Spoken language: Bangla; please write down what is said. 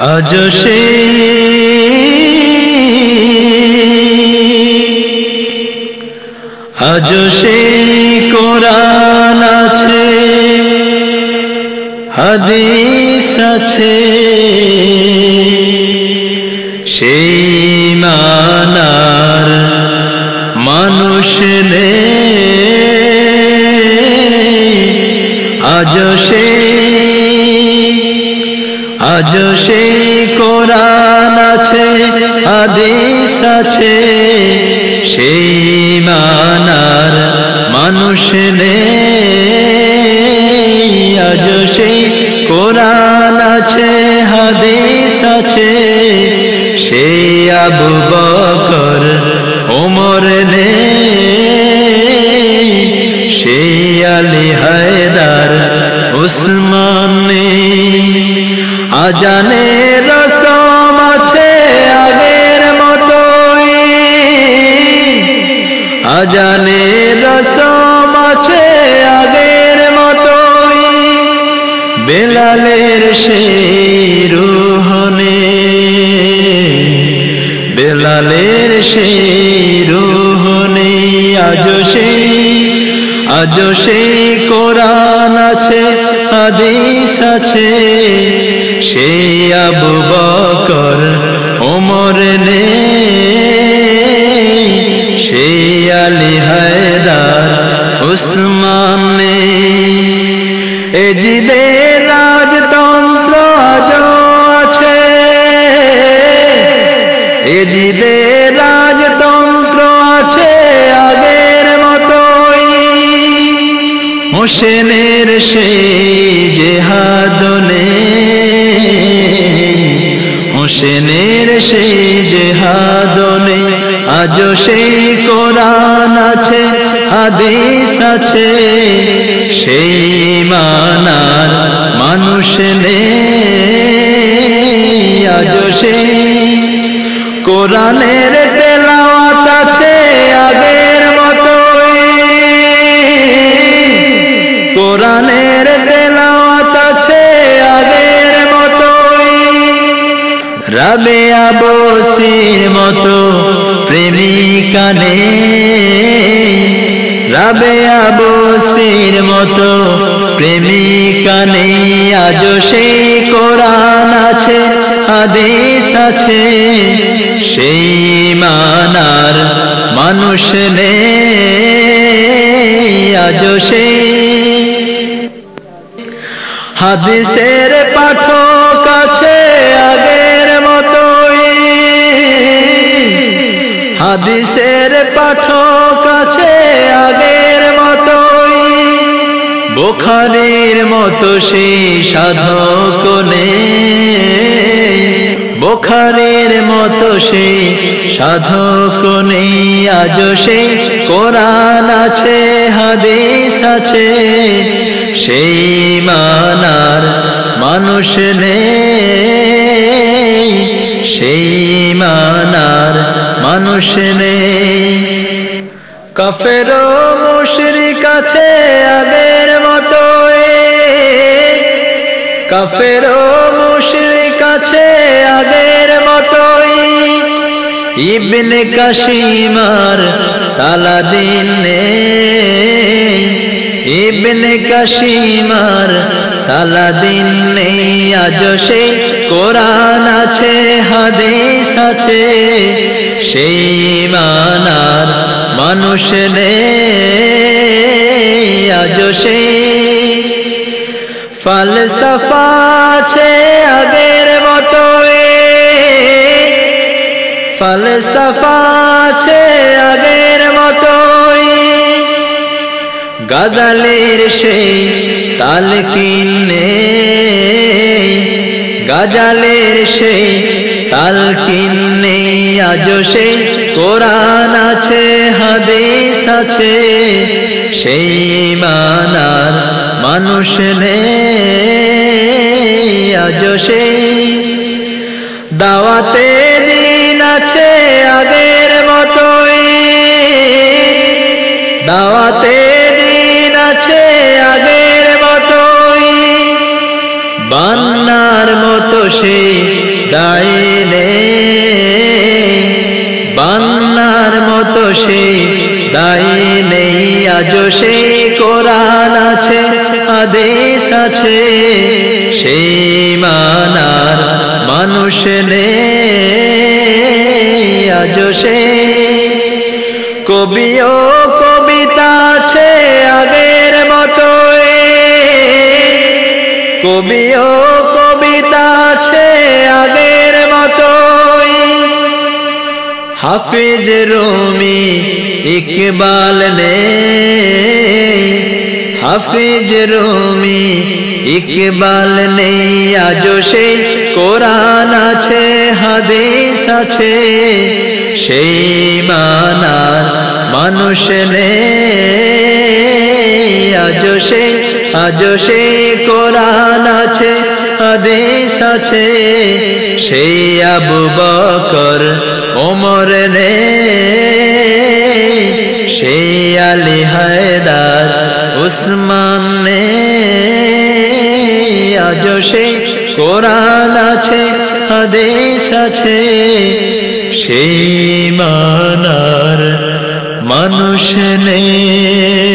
আজ সে আজ সে কোরআন আছে হাদিস আছে সেই মানার মানুষ নেই। আজ সে আজ সে কোরআন আছে, হাদিস আছে, সেই মানার মানুষ নেই। আজ সেই কোরআন আছে, হাদিস আছে, সেই আবু বকর ওমর নেই। সেই আলী হায়দার, উসমান আজানে রসম আছে আগের মতোই। আজানে রসম আছে আগের মতোই। বেলালের সেই রুহনে, বেলালের সেই রুহনে আজ সেই আজ সেই কোরআন আছে, হাদিস আছে। সেই আবু বকর, ওমর নেই। সেই আলী হায়দার, উসমান নেই। এ জিদে রাজতন্ত্র আজ আছে। এ জিদে হোসেনের সেই জেহাদ হোসেনের সেই জেহাদ আজ সেই কোরআন আছে, হাদিস আছে। সেই মানার মানুষ নেই আজ সেই কোরআনের রাবে আবসির মতো প্রেমিকা নেই রাবে আবসির মতো প্রেমিকা নেই আজ সেই কোরআন আছে, হাদিস আছে। সেই মানার মানুষ নেই আজ সেই হাদিসের পাঠক হাদিসের পাঠক আছে আগের মতোই। বোখারির মতো সেই সাধক নেই। বোখারির মতো সেই সাধক নেই। আজ সেই কোরআন আছে, হাদিস আছে। সেই মানার মানুষ নেই। সেই মানার মানুষ নেই কাফের আছে আগের মতোই। কাফের মুশরিক আছে আগের মতোই। ইবনে কাশিমার সালাদিন ইবনে কাশিমার সালাদিন নেই, আজ সেই কোরআন আছে, হাদিস আছে। সেই মানার মানুষ নেই, আজ সেই ফালসাফা আছে আগের মতোই ফালসাফা আছে আগের গাজালের সেই তালকিন নেই গাজালের সেই তালকিন নেই আজ সেই কোরআন আছে, হাদিস আছে, সেই মানার মানুষ নেই, আজ সেই দাওয়াতে দিন আছে আগের মতোই দাওয়াতে সেই দায় নেই আজ সেই কোরআন আছে, আদেশ আছে। সেই মানার মানুষ নেই আজ সেই কবি ও কবিতা আছে আগের মতো কবি ও কবিতা আছে আগের হাফিজ রুমি ইকবাল নে। হাফিজ রুমি ইকবাল নেই আজ সেই কোরআন আছে, হাদিস আছে। সেই মানার মানুষ নেই আজ সেই আজ সেই কোরআন আছে হাদিস আছে, সেই আবু বকর, ওমর নে সেই আলী হায়দার, উসমান নে আজ সেই কোরআন আছে, হাদিস আছে। সেই মানার মানুষ নেই।